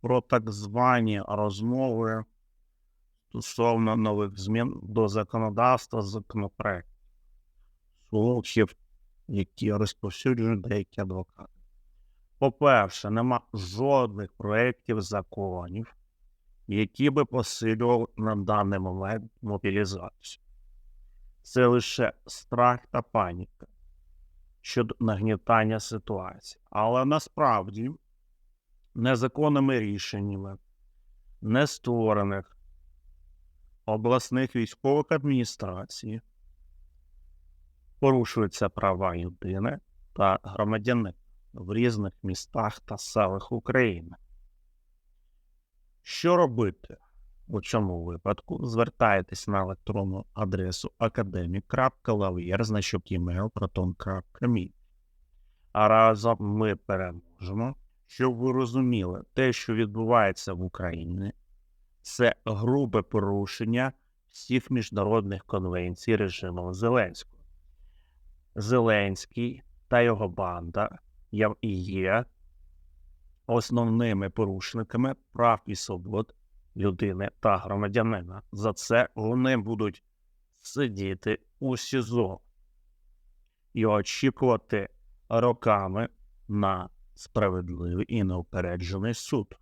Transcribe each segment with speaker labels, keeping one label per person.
Speaker 1: про так звані розмови стосовно нових змін до законодавства законопроект слухів, які розповсюджують деякі адвокати. По-перше, нема жодних проєктів законів, які би посилювали на даний момент мобілізацію. Це лише страх та паніка щодо нагнітання ситуації. Але насправді незаконними рішеннями не створених обласних військових адміністрацій порушуються права людини та громадянина в різних містах та селах України. Що робити у цьому випадку? Звертайтесь на електронну адресу academic.lavir, значок email proton.me. А разом ми переможемо, щоб ви розуміли, те, що відбувається в Україні, це грубе порушення всіх міжнародних конвенцій режиму Зеленського. Зеленський та його банда і є основними порушниками прав і свобод людини та громадянина. За це вони будуть сидіти у СІЗО і очікувати роками на справедливий і неупереджений суд.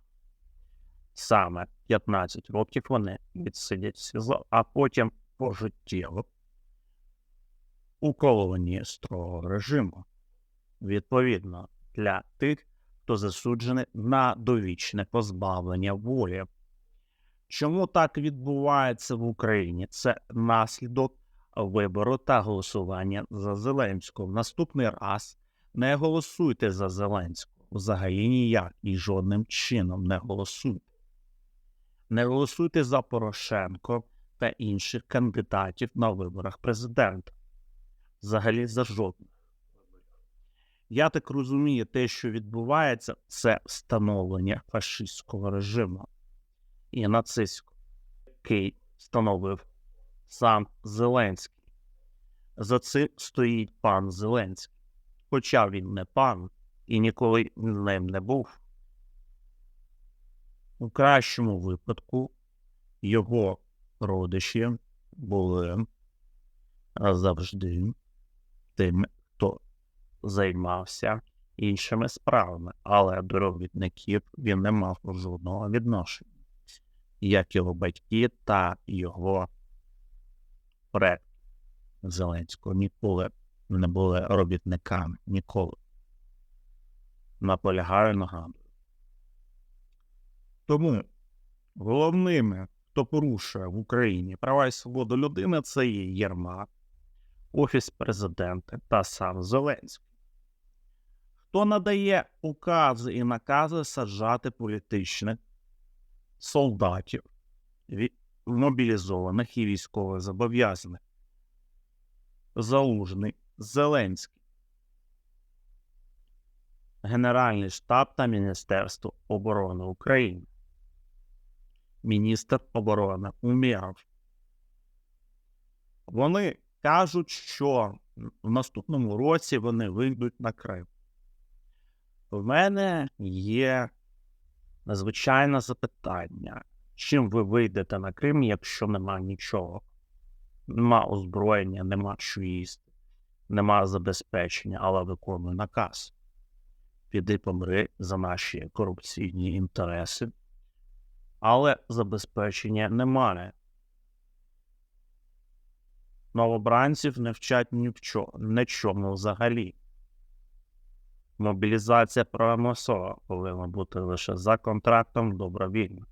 Speaker 1: Саме 15 років вони відсидять СІЗО, а потім пожиттєво у колонії строгого режиму. Відповідно, для тих, хто засуджений на довічне позбавлення волі. Чому так відбувається в Україні? Це наслідок вибору та голосування за Зеленського. В наступний раз не голосуйте за Зеленського. Взагалі ніяк і жодним чином не голосуйте. Не голосуйте за Порошенко та інших кандидатів на виборах президента. Взагалі за жодних. Я так розумію, те, що відбувається, це встановлення фашистського режиму і нацистського, який встановив сам Зеленський. За цим стоїть пан Зеленський. Хоча він не пан і ніколи ним не був. У кращому випадку його родичі були завжди тими, хто займався іншими справами, але до робітників він не мав жодного відношення, як його батьки та його предки Зеленського ніколи не були робітниками, ніколи. Наполягаю, нагадую. Тому головними, хто порушує в Україні права і свободу людини, це є Єрмак, Офіс президента та сам Зеленський. Хто надає укази і накази саджати політичних солдатів, мобілізованих і військових зобов'язаних? Залужний Зеленський. Генеральний штаб та Міністерство оборони України. Міністр оборони Умєров. Вони кажуть, що в наступному році вони вийдуть на Крим. В мене є надзвичайне запитання. Чим ви вийдете на Крим, якщо нема нічого? Нема озброєння, нема що їсти, нема забезпечення, але виконує наказ. Піди помри за наші корупційні інтереси, але забезпечення немає. Новобранців не вчать ні в чому, нічому взагалі. Мобілізація примусова повинна бути лише за контрактом добровільно.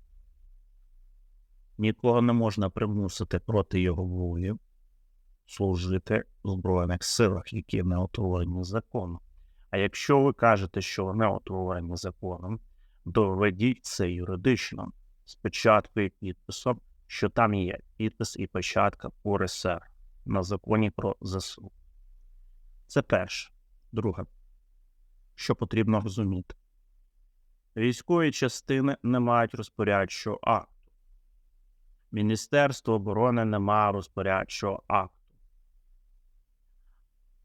Speaker 1: Нікого не можна примусити проти його волі служити в Збройних силах, які не утворені законом. А якщо ви кажете, що не утворені законом, доведіть це юридично спочатку і підписом, що там є підпис і печатка УРСР на законі про ЗСУ. Це перше. Друге, що потрібно розуміти. Військові частини не мають розпорядчого акту. Міністерство оборони не має розпорядчого акту.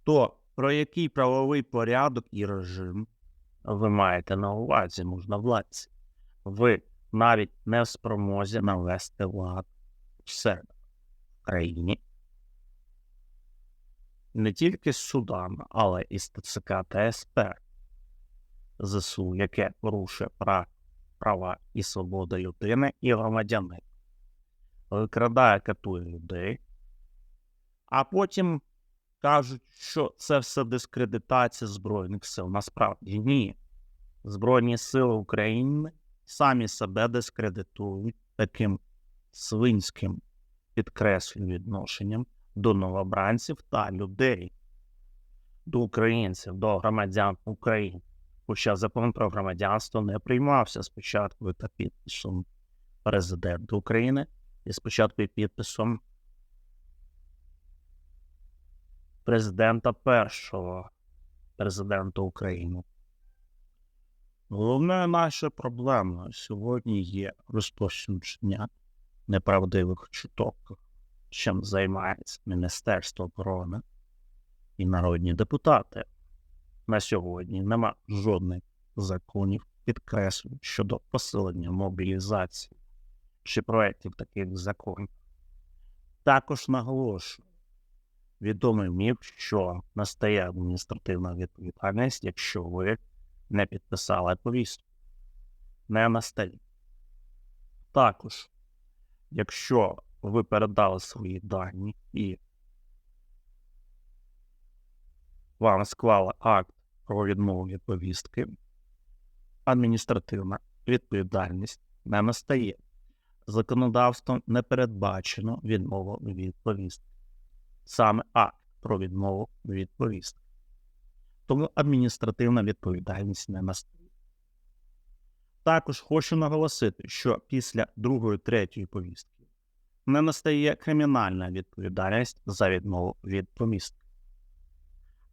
Speaker 1: То про який правовий порядок і режим ви маєте на увазі можновладці? ви навіть не в спромозі навести лад в себе в країні. Не тільки з судами, але і з ТЦК та СП ЗСУ, яке порушує прав, права і свободи людини і громадянина, викрадає, катує людей, а потім кажуть, що це все дискредитація Збройних сил. Насправді ні. Збройні сили України самі себе дискредитують таким свинським підкреслю відношенням до новобранців та людей, до українців, до громадян України. Хоча закон про громадянство не приймався спочатку та підписом президента України і спочатку підписом президента першого президента України. Головною нашою проблемою сьогодні є розповсюдження неправдивих чуток, чим займається Міністерство оборони і народні депутати. На сьогодні нема жодних законів підкреслень щодо посилення мобілізації чи проєктів таких законів. Також наголошую, відомий міф, що настає адміністративна відповідальність, якщо ви не підписали повістку. Не настає. Також, якщо ви передали свої дані і вам склали акт про відмову від повістки, адміністративна відповідальність не настає. Законодавством не передбачено відмову від повістки. Саме акт про відмову від повістки. Тому адміністративна відповідальність не настає. Також хочу наголосити, що після другої третьої повістки не настає кримінальна відповідальність за відмову від повістки.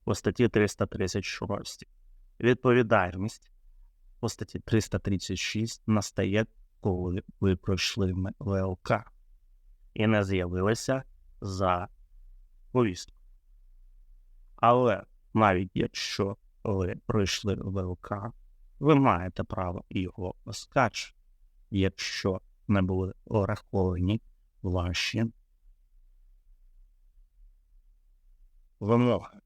Speaker 1: По статті 336 відповідальність по статті 336 настає, коли ви пройшли ВЛК і не з'явилися за повістку. Але навіть якщо ви пройшли ВЛК, ви маєте право його оскаржити, якщо не були враховані ваші вимоги.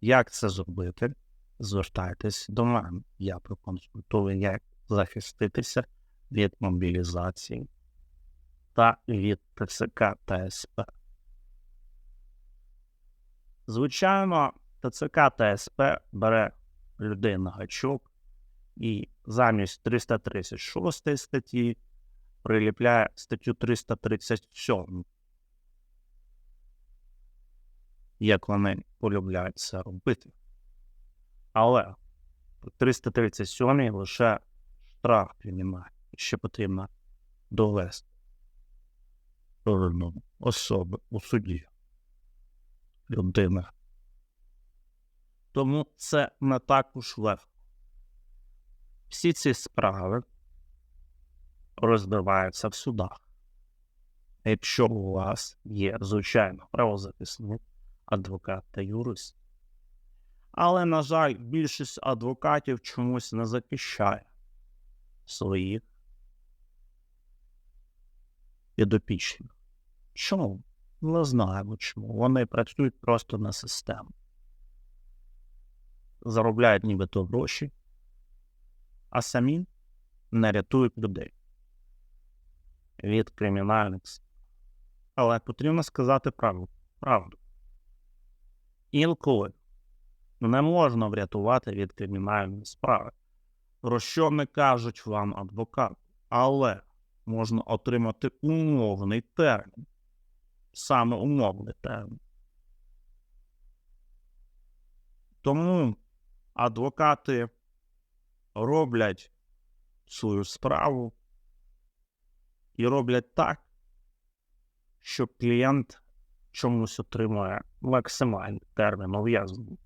Speaker 1: Як це зробити? Звертайтесь до мене. Я проконсультую, як захиститися від мобілізації та від ТЦК та СП. Звичайно, ТЦК та СП бере людей на гачок і замість 336 статті приліпляє статтю 337, як вони полюбляють це робити. Але 337 лише штраф кримінальний. Ще потрібно довести особи у суді людини. Тому це не так уж легко. Всі ці справи розбиваються в судах. Якщо у вас є, звичайно, правозахисник, адвокат та юрист. Але, на жаль, більшість адвокатів чомусь не захищає своїх підопічних. Чому? Не знаємо чому. Вони працюють просто на систему. Заробляють нібито гроші, а самі не рятують людей від кримінальних. Але потрібно сказати правду. правду. Інколи не можна врятувати від кримінальної справи, про що не кажуть вам адвокати, але можна отримати умовний термін саме умовний термін. Тому адвокати роблять свою справу і роблять так, щоб клієнт чомусь отримує максимальний термін ув'язнення.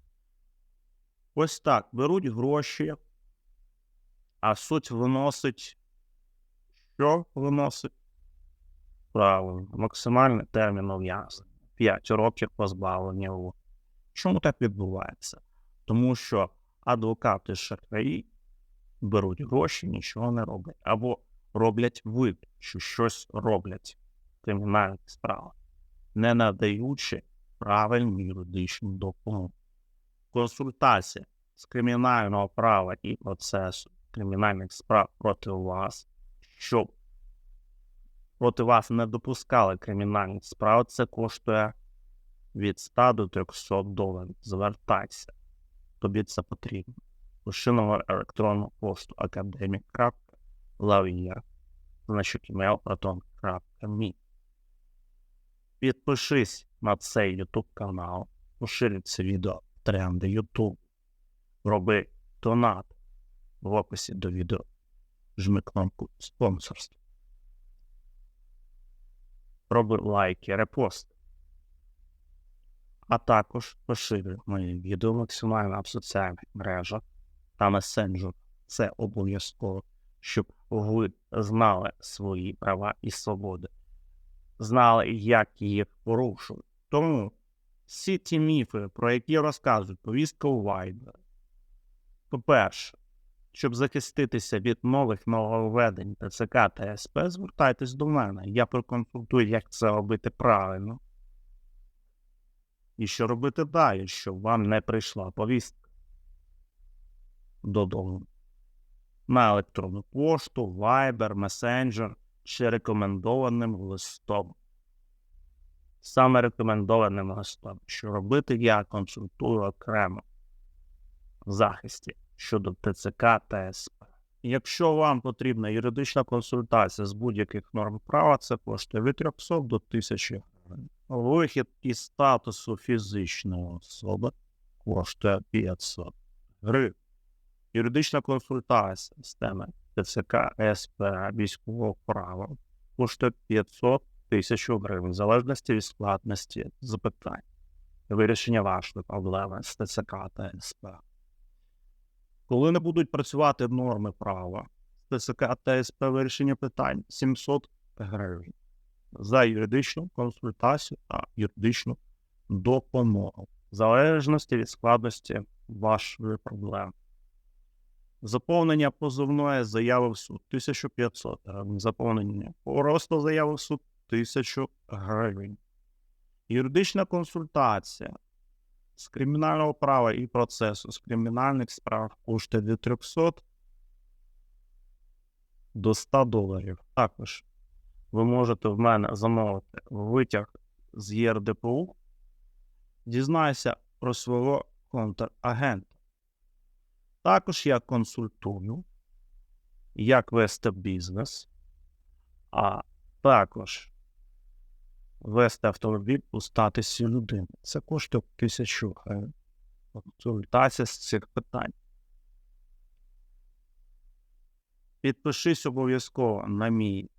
Speaker 1: Ось так беруть гроші, а суть виносить, що виносить? Правильно, максимальний термін ув'язнення 5 років позбавлення волі. Чому так відбувається? Тому що адвокати шахраї беруть гроші, нічого не роблять. Або роблять вид, що щось роблять в кримінальних справах, не надаючи правильну юридичну допомогу. Консультація з кримінального права і процесу кримінальних справ проти вас, щоб проти вас не допускали кримінальних справ, це коштує від 100 до 300 доларів. Звертайся. Тобі це потрібно. Пиши на електронну пошту academic.lavia значить email.proton.me Підпишись на цей YouTube канал, поширюй це відео тренди YouTube. Роби донат в описі до відео. Жми кнопку спонсорства. Роби лайки, репости. А також поширюй мої відео максимально в соціальних мережах та месенджерах. Це обов'язково, щоб ви знали свої права і свободи, знали, як їх порушують. Тому всі ті міфи, про які розказують повістка у Viber, по-перше, щоб захиститися від нових нововведень ТЦК та СП, звертайтесь до мене. Я проконсультую, як це робити правильно. І що робити далі, щоб вам не прийшла повістка додому. На електронну пошту, Viber, Messenger чи рекомендованим листом. Саме рекомендованим листом. Що робити, я консультую окремо в захисті щодо ТЦК та СП. Якщо вам потрібна юридична консультація з будь-яких норм права, це коштує від 300 до 1000 гривень. Вихід із статусу фізичної особи коштує 500 гривень. Юридична консультація з теми ТЦК, СП, військового права коштує 500 тисяч гривень, в залежності від складності запитань, вирішення вашої проблеми з ТЦК та СП. Коли не будуть працювати норми права з ТЦК та вирішення питань 700 гривень за юридичну консультацію та юридичну допомогу, в залежності від складності вашої проблеми. Заповнення позовної заяви в суд 1500 гривень. Заповнення просто заяви в суд 1000 гривень. Юридична консультація з кримінального права і процесу з кримінальних справ коштує від 300 до 100 доларів. Також ви можете в мене замовити витяг з ЄРДПУ, дізнайся про свого контрагента. Також я консультую, як вести бізнес, а також вести автомобіль у статусі людини. Це коштує тисячу гривень. Консультація з цих питань. Підпишись обов'язково на мій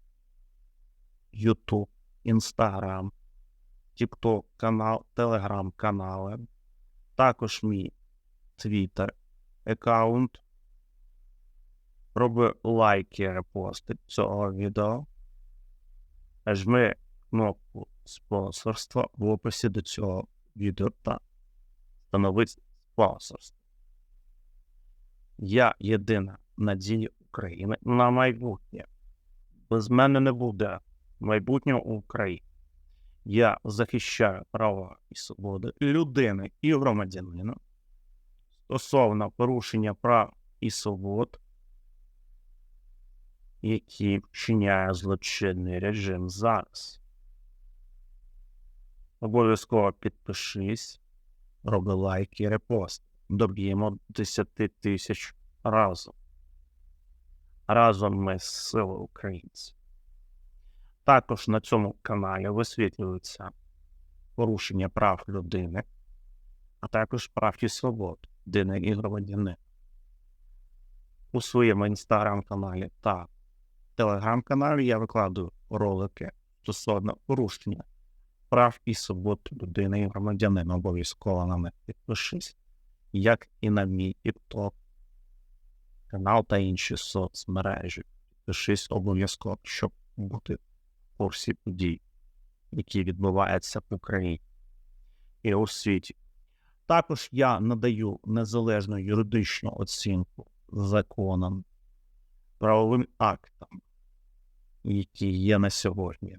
Speaker 1: YouTube, Instagram, TikTok канал, Telegram канали, також мій Twitter аккаунт. Роби лайки, репости цього відео. Жми кнопку спонсорства в описі до цього відео та становись спонсорство. Я єдина надія України на майбутнє. Без мене не буде майбутнього України. Я захищаю права і свободи людини і громадянина стосовно порушення прав і свобод, які вчиняє злочинний режим зараз. Обов'язково підпишись, роби лайк і репост. Доб'ємо 10 тисяч разом. Разом ми з сили українців. Також на цьому каналі висвітлюються порушення прав людини, а також прав і свобод людини і громадянина. У своєму інстаграм-каналі та телеграм-каналі я викладаю ролики стосовно порушення прав і свобод людини і громадянина. Обов'язково на мене підпишись, як і на мій TikTok канал та інші соцмережі. Підпишись обов'язково, щоб бути в курсі подій, які відбуваються в Україні і у світі. Також я надаю незалежну юридичну оцінку законам правовим актам, які є на сьогодні.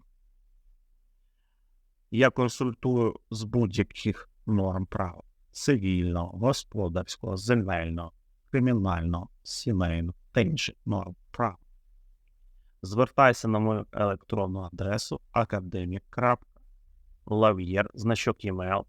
Speaker 1: Я консультую з будь-яких норм права цивільного, господарського, земельного, кримінального, сімейного та інших норм права. Звертайся на мою електронну адресу академік.лав'єр, значок email,